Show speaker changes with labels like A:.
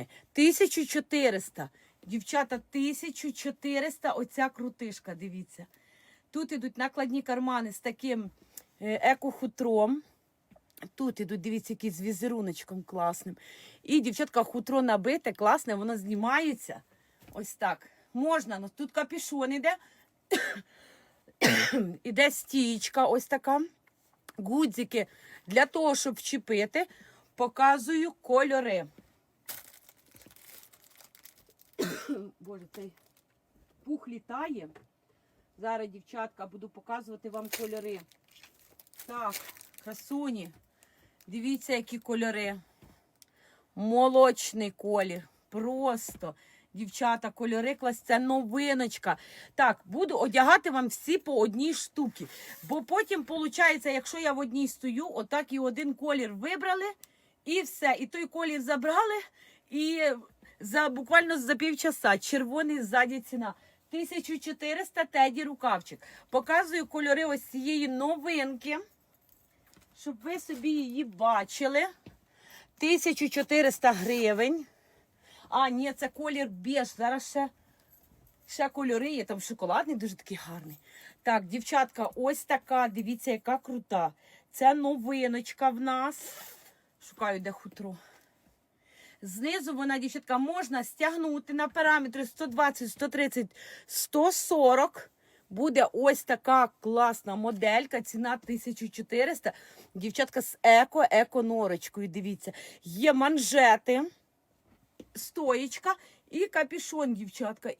A: 1400. Дівчата, 1400 оця крутишка, дивіться. Тут ідуть накладні кармани з таким е, еко-хутром. Тут ідуть, дивіться, який з візеруночком класним. І, дівчатка, хутро набите, класне, воно знімається. Ось так. Можна, ну тут капюшон іде. іде стічка ось така. Гудзики для того, щоб вчепити, показую кольори. Боже, цей пух літає. Зараз, дівчатка, буду показувати вам кольори. Так, красуні. Дивіться, які кольори. Молочний колір. Просто. Дівчата, кольори клас, це новиночка. Так, буду одягати вам всі по одній штуці. Бо потім, виходить, якщо я в одній стою, отак і один колір вибрали, і все. І той колір забрали, і за буквально за півчаса червоний ззаді ціна. 1400 теді рукавчик. Показую кольори ось цієї новинки, щоб ви собі її бачили. 1400 гривень. А, ні, це колір біж. Зараз ще, ще кольори є. Там шоколадний, дуже такий гарний. Так, дівчатка, ось така. Дивіться, яка крута. Це новиночка в нас. Шукаю, де хутро. Знизу вона, дівчатка, можна стягнути на параметри 120, 130, 140. Буде ось така класна моделька, ціна 1400. Дівчатка з еко, еко-норочкою. Дивіться, є манжети, стоєчка і капішон, дівчатка. І